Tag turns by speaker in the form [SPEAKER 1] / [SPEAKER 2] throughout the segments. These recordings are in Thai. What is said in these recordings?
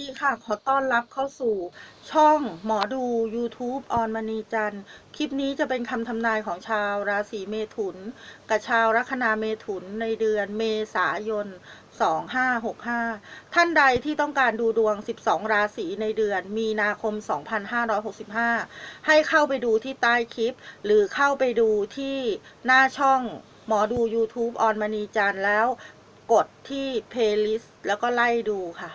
[SPEAKER 1] ดีค่ะ ขอต้อนรับเข้าสู่ช่องหมอดู YouTube ออนมณีจันทร์ คลิปนี้จะเป็นคำทำนายของชาวราศีเมถุน กับชาวลัคนาเมถุนในเดือนเมษายน 2565 ท่านใดที่ต้องการดูดวง 12 ราศีในเดือนมีนาคม 2565 ให้เข้าไปดูที่ใต้คลิป หรือเข้าไปดูที่หน้าช่องหมอดู YouTube ออนมณีจันทร์แล้วกดที่ playlist แล้วก็ไล่ดูค่ะ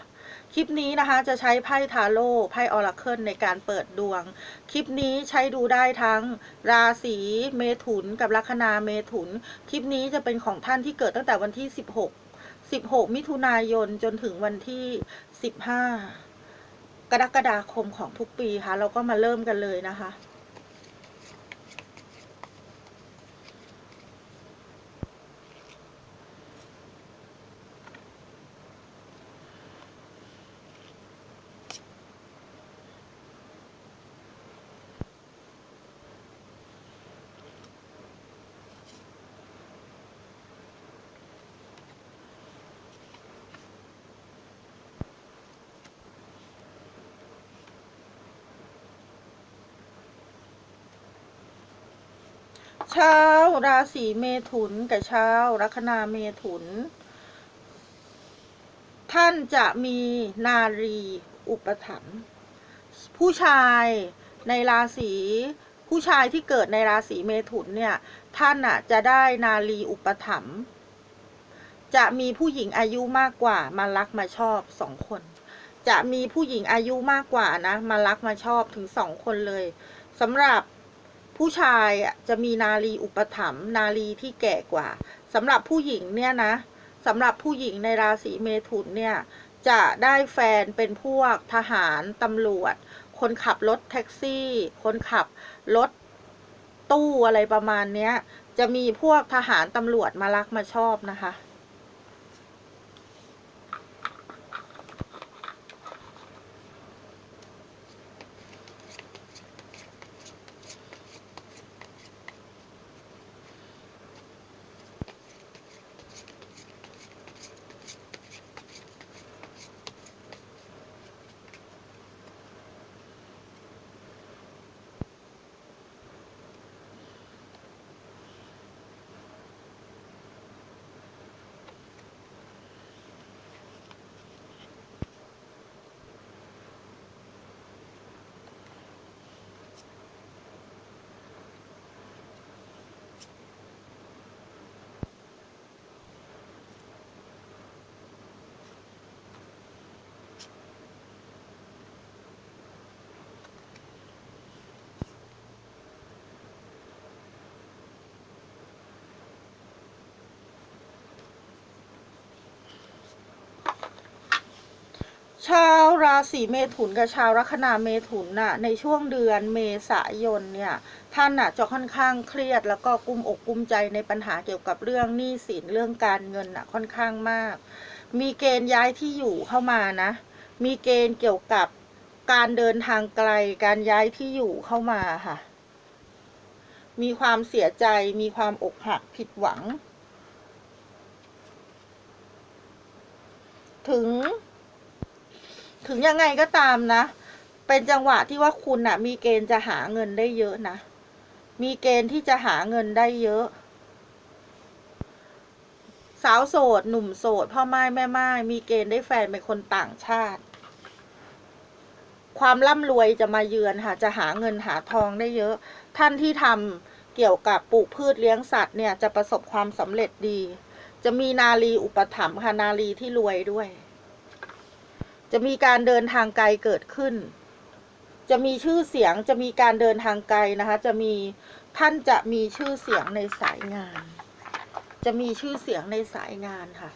[SPEAKER 1] คลิปนี้นะคะจะใช้ไพ่ทาโร่ไพ่ออราเคิลในการเปิดดวง คลิปนี้ใช้ดูได้ทั้งราศีเมถุนกับลัคนาเมถุน คลิปนี้จะเป็นของท่านที่เกิดตั้งแต่วันที่ 16 16 มิถุนายนจนถึงวันที่ 15 กรกฎาคมของทุกปีค่ะ เราก็มาเริ่มกันเลยนะคะ ชาวราศีเมถุนกับชาวลัคนาเมถุน ท่านจะมีนารีอุปถัมภ์ผู้ชายในราศีผู้ชายที่เกิดในราศีเมถุนเนี่ย ท่านอะจะได้นารีอุปถัมภ์จะมีผู้หญิงอายุมากกว่ามารักมาชอบสองคน จะมีผู้หญิงอายุมากกว่านะ มารักมาชอบถึงสองคนเลยสำหรับ ผู้ชายอะจะมีนารีอุปถัมภ์นารีที่แก่กว่าสำหรับผู้หญิงเนี่ยนะสำหรับผู้หญิงในราศีเมถุนเนี่ยจะได้แฟนเป็นพวกทหารตำรวจ คนขับรถแท็กซี่ คนขับรถตู้อะไรประมาณเนี้ย จะมีพวกทหารตำรวจมารักมาชอบนะคะ ชาว ราศีเมถุนกับชาวลัคนาเมถุนน่ะในช่วงเดือนเมษายนเนี่ยท่านน่ะจะค่อนข้างเครียด แล้วก็กุ้มอกกุ้มใจในปัญหาเกี่ยวกับเรื่องหนี้สินเรื่องการเงินน่ะค่อนข้างมาก มีเกณฑ์ย้ายที่อยู่เข้ามานะ มีเกณฑ์เกี่ยวกับการเดินทางไกลการย้ายที่อยู่เข้ามาค่ะ มีความเสียใจมีความอกหักผิดหวัง ถึง ถึงยังไงก็ตามนะ เป็นจังหวะที่ว่าคุณน่ะ มีเกณฑ์จะหาเงินได้เยอะนะ มีเกณฑ์ที่จะหาเงินได้เยอะ สาวโสด หนุ่มโสด พ่อไม้แม่ไม้มีเกณฑ์ได้แฟนเป็นคนต่างชาติ ความร่ำรวยจะมาเยือนค่ะ จะหาเงินหาทองได้เยอะ ท่านที่ทำเกี่ยวกับปลูกพืชเลี้ยงสัตว์เนี่ย จะประสบความสำเร็จดี จะมีนาลีอุปถัมภ์ค่ะนาลีที่รวยด้วย จะมีการเดินทางไกลเกิดขึ้น จะมีชื่อเสียงจะมีการเดินทางไกลนะคะ จะมีท่านจะมีชื่อเสียงในสายงาน จะมีชื่อเสียงในสายงานค่ะ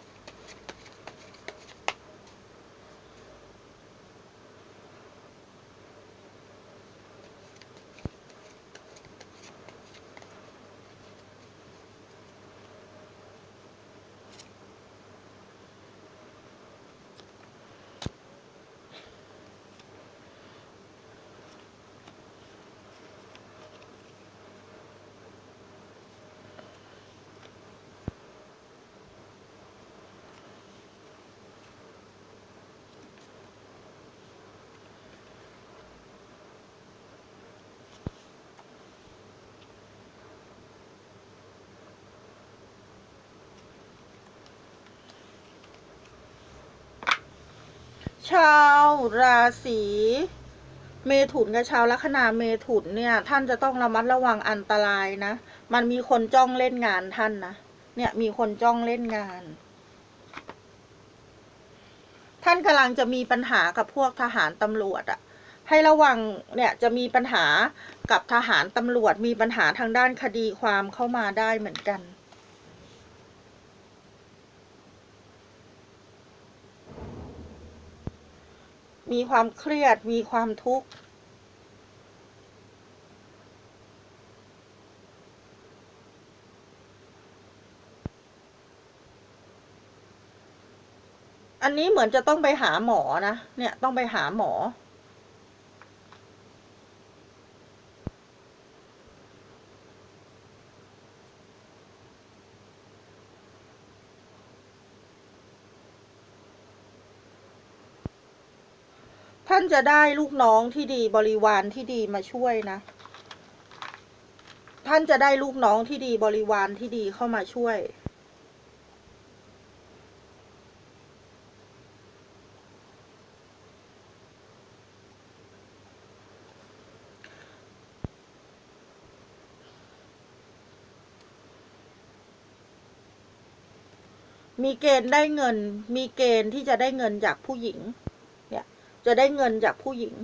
[SPEAKER 1] ชาวราศีเมถุนกับชาวลัคนาเมถุนเนี่ย ท่านจะต้องระมัดระวังอันตรายนะ มันมีคนจ้องเล่นงานท่านนะเนี่ยมีคนจ้องเล่นงาน ท่านกำลังจะมีปัญหากับพวกทหารตำรวจอะให้ระวังเนี่ยจะมีปัญหากับทหารตำรวจมีปัญหาทางด้านคดีความเข้ามาได้เหมือนกัน มีความเครียด มีความทุกข์ อันนี้เหมือนจะต้องไปหาหมอนะ เนี่ยต้องไปหาหมอ ท่านจะได้ลูกน้องที่ดีบริวารที่ดีมาช่วยนะ ท่านจะได้ลูกน้องที่ดีบริวารที่ดีเข้ามาช่วยมีเกณฑ์ได้เงิน มีเกณฑ์ที่จะได้เงินจากผู้หญิง จะได้เงินจากผู้หญิง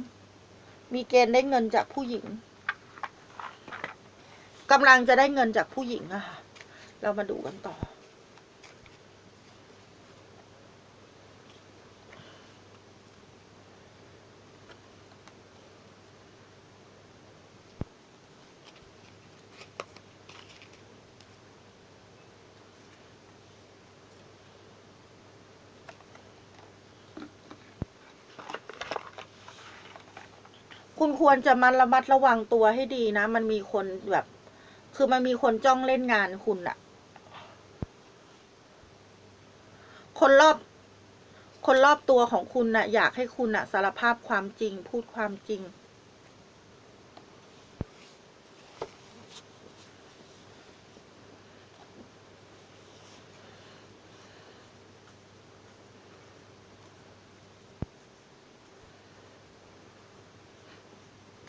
[SPEAKER 1] มีเกณฑ์ได้เงินจากผู้หญิงกำลังจะได้เงินจากผู้หญิงอะค่ะ เรามาดูกันต่อ คุณควรจะมาระมัดระวังตัวให้ดีนะ มันมีคนแบบ คือมันมีคนจ้องเล่นงานคุณอะคนรอบ คนรอบตัวของคุณน่ะ อยากให้คุณน่ะ สารภาพความจริง พูดความจริง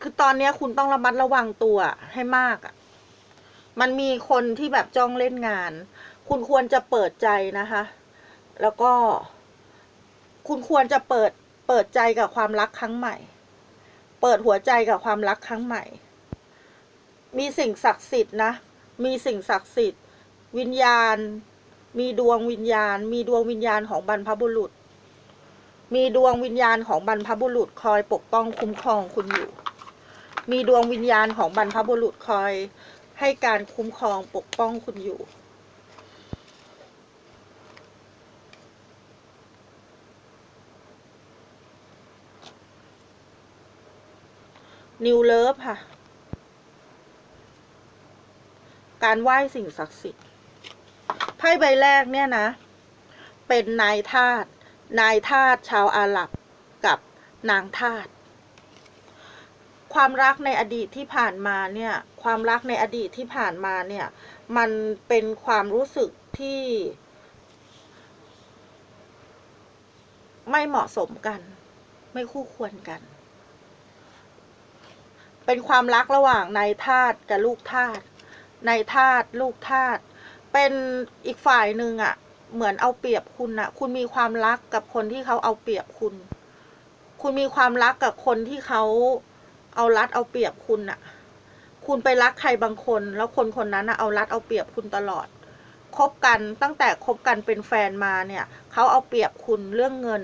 [SPEAKER 1] คือตอนเนี้ยคุณต้องระมัดระวังตัวให้มากอะ่ะ มันมีคนที่แบบจ้องเล่นงาน คุณควรจะเปิดใจนะคะ แล้วก็ คุณควรจะเปิดเปิดใจกับความรักครั้งใหม่ เปิดหัวใจกับความรักครั้งใหม่ มีสิ่งศักดิ์สิทธิ์นะ มีสิ่งศักดิ์สิทธิ์ วิญญาณ มีดวงวิญญาณ มีดวงวิญญาณของบรรพบุรุษมีดวงวิญญาณของบรรพบุรุษคอยปกป้องคุ้มครองคุณอยู่ มีดวงวิญญาณของบรรพบุรุษคอย ให้การคุ้มครองปกป้องคุณอยู่ นิวเลิฟค่ะ การไหว้สิ่งศักดิ์สิทธิ์ไพ่ใบแรกเนี่ยนะ เป็นนายทาสนายทาสชาวอาหรับกับนางทาส ความรักในอดีตที่ผ่านมาเนี่ยความรักในอดีตที่ผ่านมาเนี่ยมันเป็นความรู้สึกที่ ไม่เหมาะสมกัน ไม่คู่ควรกัน เป็นความรักระหว่างนายทาสกับลูกทาสนายทาสลูกทาสเป็นอีกฝ่ายหนึ่งอะ่ะ เหมือนเอาเปรียบคุณอะ่ะ คุณมีความรักกับคนที่เขาเอาเปรียบคุณ คุณมีความรักกับคนที่เขา เอารัดเอาเปรียบคุณอะคุณไปรักใครบางคน แล้วคนคนนั้นอะเอารัดเอาเปรียบคุณตลอดคบกันตั้งแต่คบกันเป็นแฟนมาเนี่ยเขาเอาเปรียบคุณเรื่องเงิน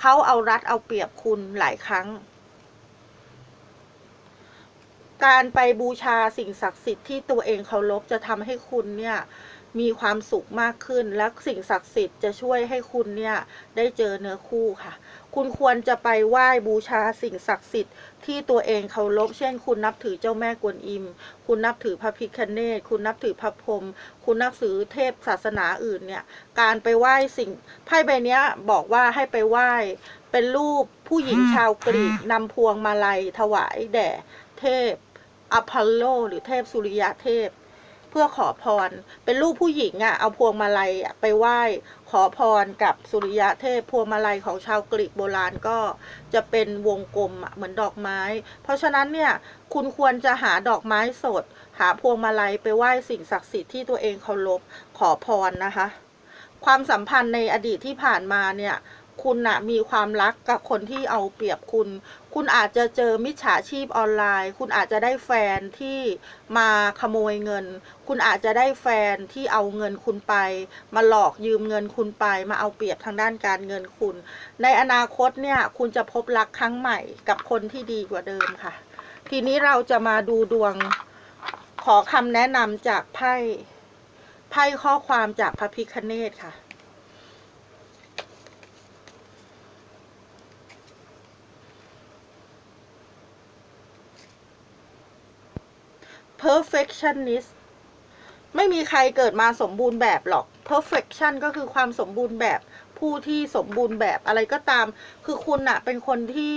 [SPEAKER 1] เขาเอารัดเอาเปรียบคุณหลายครั้ง การไปบูชาสิ่งศักดิ์สิทธิ์ที่ตัวเองเคารพจะทำให้คุณเนี่ยมีความสุขมากขึ้น และสิ่งศักดิ์สิทธิ์จะช่วยให้คุณเนี่ยได้เจอเนื้อคู่ค่ะ คุณควรจะไปไหว้บูชาสิ่งศักดิ์สิทธิ์ที่ตัวเองเคารพ เช่น คุณนับถือเจ้าแม่กวนอิม คุณนับถือพระพิคเนตคุณนับถือพระพรหม คุณนับถือเทพศาสนาอื่นเนี่ย การไปไหว้สิ่ง ไพ่ใบเนี้ยบอกว่าให้ไปไหว้ เป็นรูปผู้หญิงชาวกรีกนำพวงมาลัยถวายแด่ เทพอพอลโล หรือเทพสุริยะเทพ เพื่อขอพร เป็นรูปผู้หญิงอะ่ะ เอาพวงมาลัยอะไปไหว้ ขอพรกับสุริยะเทพพวงมาลัยของชาวกรีกโบราณก็จะเป็นวงกลมเหมือนดอกไม้ เพราะฉะนั้นเนี่ยคุณควรจะหาดอกไม้สด หาพวงมาลัยไปไหว้สิ่งศักดิ์สิทธิ์ที่ตัวเองเคารพขอพรนะคะ ความสัมพันธ์ในอดีตที่ผ่านมาเนี่ย คุณนะมีความรักกับคนที่เอาเปรียบคุณ คุณอาจจะเจอมิจฉาชีพออนไลน์ คุณอาจจะได้แฟนที่มาขโมยเงิน คุณอาจจะได้แฟนที่เอาเงินคุณไป มาหลอกยืมเงินคุณไป มาเอาเปรียบทางด้านการเงินคุณ ในอนาคตเนี่ยคุณจะพบรักครั้งใหม่กับคนที่ดีกว่าเดิมค่ะ ทีนี้เราจะมาดูดวงขอคำแนะนำจากไพ่ไพ่ข้อความจากพระพิคเนตค่ะ perfectionist ไม่มีใครเกิดมาสมบูรณ์แบบหรอก perfection ก็คือความสมบูรณ์แบบผู้ที่สมบูรณ์แบบอะไรก็ตาม คือคุณอะเป็นคนที่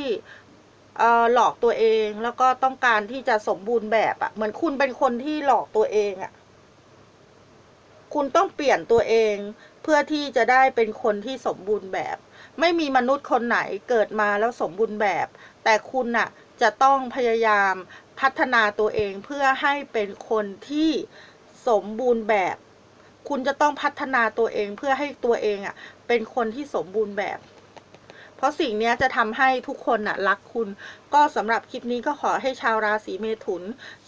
[SPEAKER 1] หลอกตัวเองแล้วก็ต้องการที่จะสมบูรณ์แบบอะเหมือนคุณเป็นคนที่หลอกตัวเองอะคุณต้องเปลี่ยนตัวเองเพื่อที่จะได้เป็นคนที่สมบูรณ์แบบ ไม่มีมนุษย์คนไหนเกิดมาแล้วสมบูรณ์แบบ แต่คุณน่ะจะต้องพยายาม พัฒนาตัวเองเพื่อให้เป็นคนที่สมบูรณ์แบบ คุณจะต้องพัฒนาตัวเองเพื่อให้ตัวเองอะ เป็นคนที่สมบูรณ์แบบ เพราะสิ่งนี้จะทำให้ทุกคนน่ะรักคุณ ก็สำหรับคลิปนี้ก็ขอให้ชาวราศีเมถุน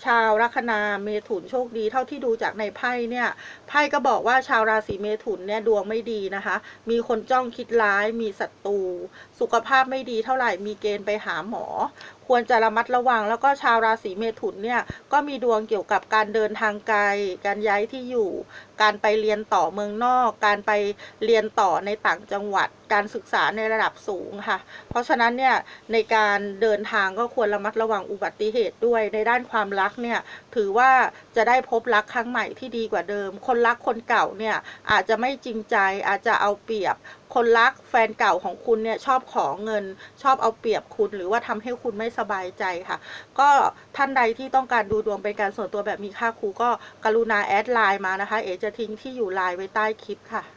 [SPEAKER 1] ชาวลัคนาเมถุนโชคดี เท่าที่ดูจากในไพ่เนี่ยไพ่ก็บอกว่าชาวราศีเมถุนเนี่ยดวงไม่ดีนะคะ มีคนจ้องคิดร้าย มีศัตรูสุขภาพไม่ดีเท่าไหร่มีเกณฑ์ไปหาหมอ ควรจะระมัดระวัง แล้วก็ชาวราศีเมถุนเนี่ยก็มีดวงเกี่ยวกับการเดินทางไกล การย้ายที่อยู่ การไปเรียนต่อเมืองนอก การไปเรียนต่อในต่างจังหวัด การศึกษาในระดับสูงค่ะ เพราะฉะนั้นเนี่ยในการเดินทางก็ควรระมัดระวังอุบัติเหตุด้วย ในด้านความรักเนี่ยถือว่าจะได้พบรักครั้งใหม่ที่ดีกว่าเดิม คนรักคนเก่าเนี่ยอาจจะไม่จริงใจอาจจะเอาเปรียบ คนรักแฟนเก่าของคุณเนี่ยชอบขอเงินชอบเอาเปรียบคุณหรือว่าทำให้คุณไม่สบายใจค่ะ ก็ท่านใดที่ต้องการดูดวงเป็นการส่วนตัวแบบมีค่าครูก็กรุณาแอดไลน์มานะคะ เอจะทิ้งที่อยู่ไลน์ไว้ใต้คลิปค่ะ